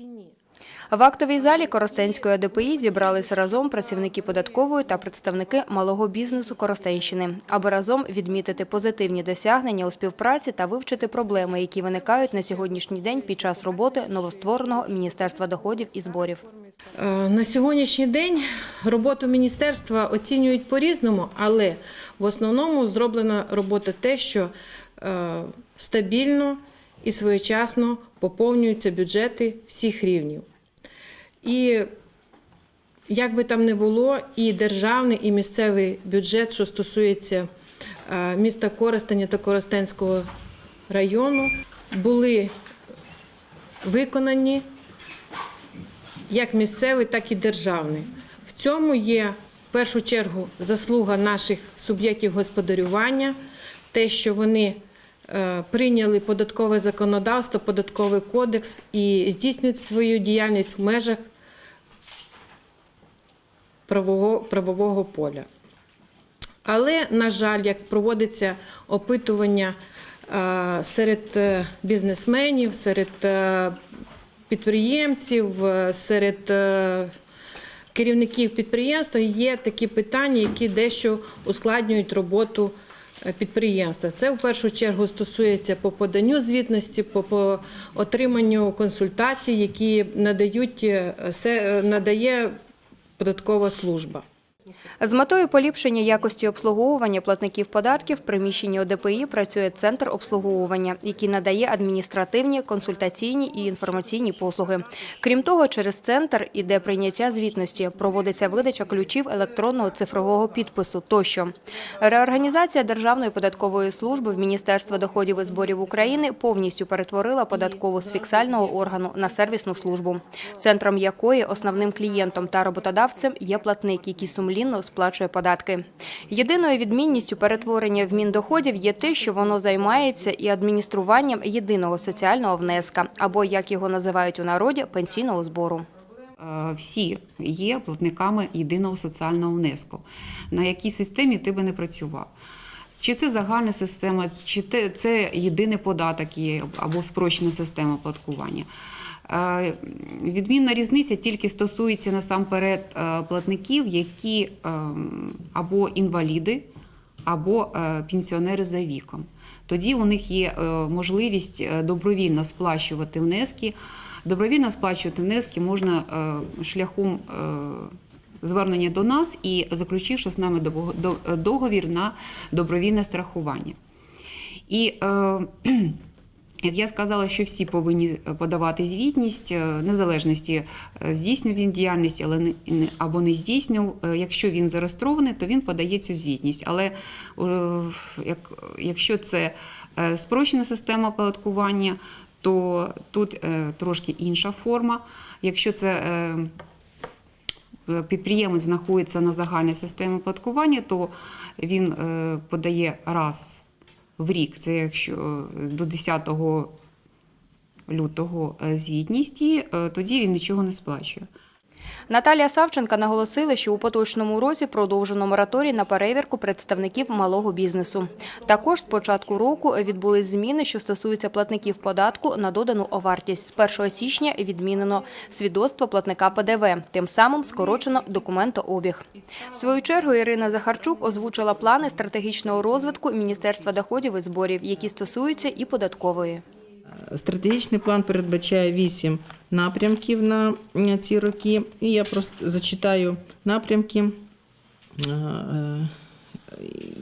стіні. В актовій залі Коростенської ОДПІ зібралися разом працівники податкової та представники малого бізнесу Коростенщини, аби разом відмітити позитивні досягнення у співпраці та вивчити проблеми, які виникають на сьогоднішній день під час роботи новоствореного Міністерства доходів і зборів. Е, На сьогоднішній день роботу міністерства оцінюють по-різному, але в основному зроблена робота те, що е, стабільно і своєчасно поповнюються бюджети всіх рівнів. І як би там не було, і державний, і місцевий бюджет, що стосується е, міста Коростеня та Коростенського району, були виконані як місцевий, так і державний. В цьому є в першу чергу заслуга наших суб'єктів господарювання, те, що вони прийняли податкове законодавство, податковий кодекс і здійснюють свою діяльність в межах правового, правового поля. Але, на жаль, як проводиться опитування е, серед е, бізнесменів, серед е, підприємців, е, серед е, керівників підприємства, є такі питання, які дещо ускладнюють роботу е, підприємства. Це в першу чергу стосується по поданню звітності, по, по отриманню консультацій, які надають, е, е, надає податкова служба. З метою поліпшення якості обслуговування платників податків в приміщенні ОДПІ працює центр обслуговування, який надає адміністративні, консультаційні і інформаційні послуги. Крім того, через центр іде прийняття звітності, проводиться видача ключів електронного цифрового підпису тощо. Реорганізація Державної податкової служби в Міністерство доходів і зборів України повністю перетворила податкову з фіксального органу на сервісну службу, центром якої основним клієнтом та роботодавцем є платник, який сумлінно сплачує податки. Єдиною відмінністю перетворення в Міндоходів є те, що воно займається і адмініструванням єдиного соціального внеска, або як його називають у народі, пенсійного збору. Е, всі є платниками єдиного соціального внеску, на якій системі ти би не працював. Чи це загальна система, чи це єдиний податок є, або спрощена система оподаткування. Е, Відмінна різниця тільки стосується насамперед е, платників, які ем, або інваліди, або е, пенсіонери за віком. Тоді у них є е, можливість е, добровільно сплачувати внески. Добровільно сплачувати внески можна е, шляхом е, звернення до нас і заключивши з нами договір на добровільне страхування. І е, як я сказала, що всі повинні подавати звітність е, незалежності, е, здійснює він діяльність але не- або не здійснював. Е, Якщо він зареєстрований, то він подає цю звітність. Але е, як, якщо це е, спрощена система оподаткування, то тут е, трошки інша форма. Якщо це е, е, підприємець знаходиться на загальній системі оподаткування, то він е, подає раз в рік, це якщо е, до 10 лютого е, звітність, е, тоді він нічого не сплачує. Наталія Савченка наголосила, що у поточному році продовжено мораторій на перевірку представників малого бізнесу. Також з початку року відбулись зміни, що стосуються платників податку на додану вартість. З 1 січня відмінено свідоцтво платника ПДВ, тим самим скорочено документообіг. В свою чергу Ірина Захарчук озвучила плани стратегічного розвитку Міністерства доходів і зборів, які стосуються і податкової. Стратегічний план передбачає вісім напрямків на ці роки. І я просто зачитаю напрямки, е, е,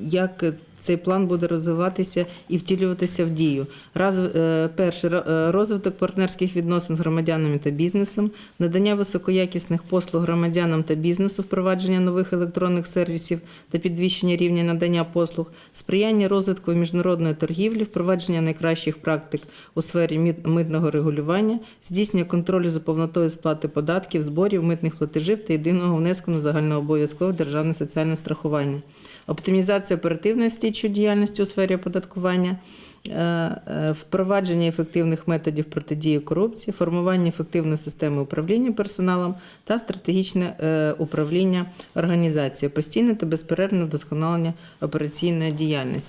як цей план буде розвиватися і втілюватися в дію. Раз, е, перше е, розвиток партнерських відносин з громадянами та бізнесом, надання високоякісних послуг громадянам та бізнесу, впровадження нових електронних сервісів та підвищення рівня надання послуг, сприяння розвитку міжнародної торгівлі, впровадження найкращих практик у сфері митного регулювання, здійснення контролю за повнотою сплати податків, зборів, митних платежів та єдиного внеску на загальнообов'язкове державне соціальне страхування, оптимізація оперативної слідчої діяльності у сфері оподаткування. е, е, Впровадження ефективних методів протидії корупції, формування ефективної системи управління персоналом та стратегічне е, управління організацією, постійне та безперервне вдосконалення операційної діяльності.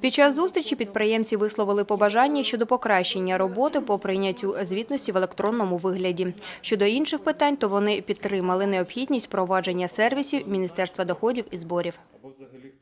Під час зустрічі підприємці висловили побажання щодо покращення роботи по прийняттю звітності в електронному вигляді. Щодо інших питань, то вони підтримали необхідність впровадження сервісів Міністерства доходів і зборів. або взагалі